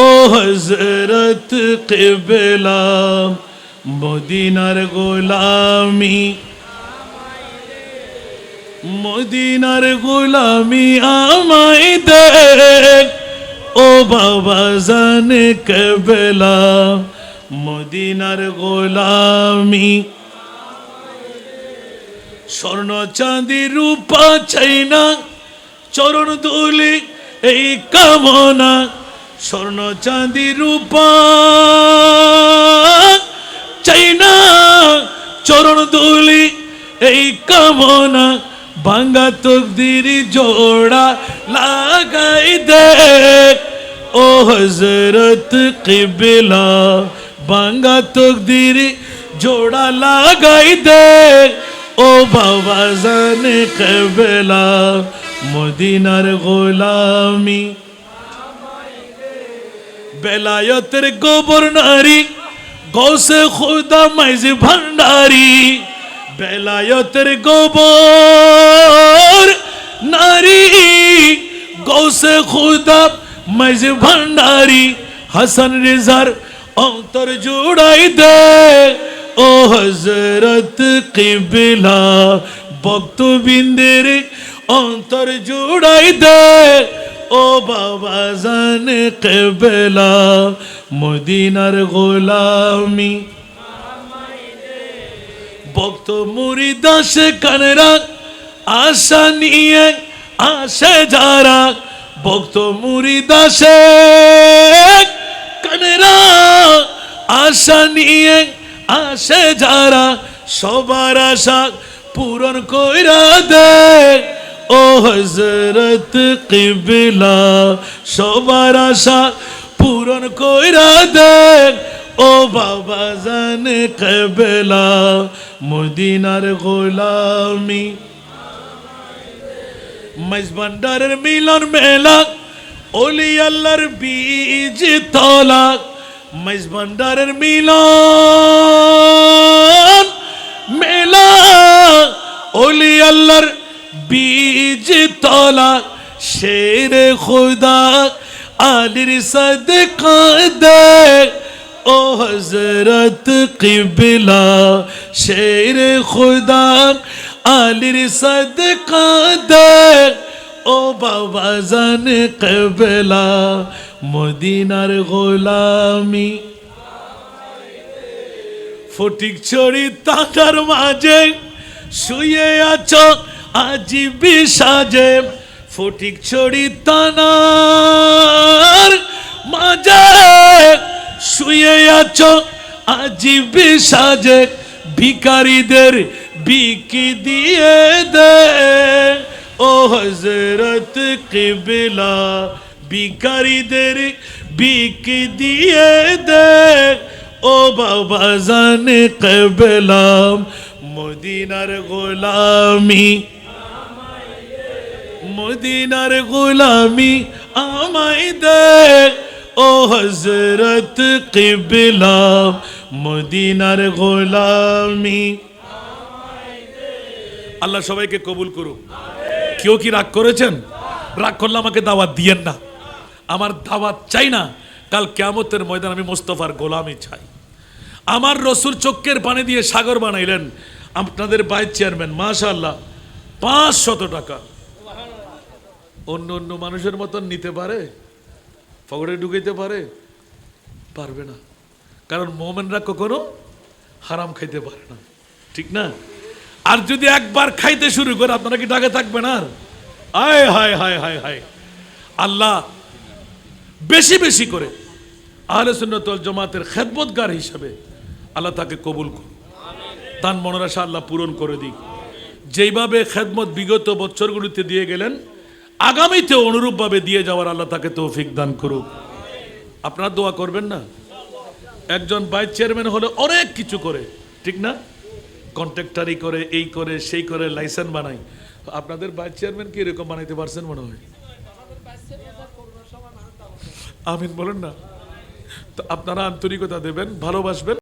ও হজরত কেবেলা, মদিনার গোলামি মদিনার গোলামি আমায় দে। ও বাবা জানে কেবেলা, মদিনার গোলামি। স্বর্ণ চাঁদি রূপা চাই না, চরণ দুলি এই কামনা। স্বর্ণ চাঁদি রূপা চাই না চরণ দুলি এই কামনা ভাঙ্গা তকদির জোড়া লাগাই দে। ও হজরত কিবলা, ভাঙ্গা তকদির জোড়া লাগাই দে। ও বাবা জানে কবেলা, মদিনার গোলামি বেলায়তের গোবর নারী গৌসে খুদা মাইজ ভান্ডারি। বেলায়তের গোবর নারী গৌসে খুদা মাইজ ভান্ডারি। হাসান রেজার অন্তর জোড়াই দে, ও হজরত কিবলা। ভক্তবিন্দের অন্তর জোড়াই দে ও বাবা জানে কেবেলা, মদিনার গোলামি। ভক্ত মুড়ি দাসে কানেরা আশা নিয়ে আসে যারা। ভক্ত মুড়ি দাসে কানেরা আশা নিয়ে আসে যারা। সবার আশা পূরণ কইরা দে। ও হজরত কিবলা, সবার আশা পূরণ কইরা দে ও বাবা জানে কেবেলা, মদিনার গোলামি। মাইজ মিলন মেলা, ওলি আল্লাহর বীজ তলা। মাইজ মিলন মেলা, ওলি আল্লাহর বীজ তলা, শের খুদা, আলির সদকা দে ও হজরত কিবলা, শের খুদা, আলির সদকা দে ও বাবা জান কবেলা, মদিনার গোলামি। ফটিক ছড়ি তাকার মাঝে শুয়ে আছো আজি বিসাজে ফটিক ছড়ি তানার মাঝে। শুয়ে আছো, আজি বিসাজে ভিকারীদের বিকি দিয়ে দে। ও হজরত কিবলা, ভিকারীদের বিকি দিয়ে দে। ও বাবা জানে কবলাম, মদিনার গোলামি মদিনার গোলামি আমায় দে ও হজরত কিবলা, মদিনার গোলামি আল্লাহ সবাইকে কবুল করুক। কেউ কি রাগ করেছেন? রাগ করলে আমাকে দাওয়াত দিয়েন না। আমার দাওয়াত চাই না। কাল কেয়ামতের ময়দান আমি মোস্তফার গোলামি চাই। আমার রসুল চক্কের পানি দিয়ে সাগর বানাইলেন। আপনাদের ভাইস চেয়ারম্যান মাশাল্লাহ পাঁচ শত টাকা। অন্য অন্য মানুষের মতন নিতে পারে, পকেটে ঢুকাইতে পারে, পারবে না। কারণ মোমেনরা কখনো হারাম খাইতে পারে না। ঠিক না? আর যদি একবার খাইতে শুরু করে, আপনারা কি ডাকে থাকবেন আর? আয়, হায় হায় হায় হায়। আল্লাহ বেশি বেশি করে আহলে সুন্নতল জমাতের খেদমতগার হিসাবে আল্লাহ তাকে কবুল করুন। তার মনোরাশা আল্লাহ পূরণ করে দিক। যেইভাবে খেদমত বিগত বছরগুলিতে দিয়ে গেলেন আগামীতে অনুরূপভাবে দিয়ে যাওয়ার আল্লাহ তাকে তৌফিক দান করুক। আপনারা দোয়া করবেন না? একজন ভাইস চেয়ারম্যান হলে অনেক কিছু করে, ঠিক না? কন্ট্রাক্টারি করে, এই করে, সেই করে, লাইসেন্স বানায়। আপনাদের ভাইস চেয়ারম্যান কি এরকম বানাইতে পারছেন মনে হয়? আমিন বলেন না? তো আপনারা আন্তরিকতা দেবেন, ভালোবাসবেন।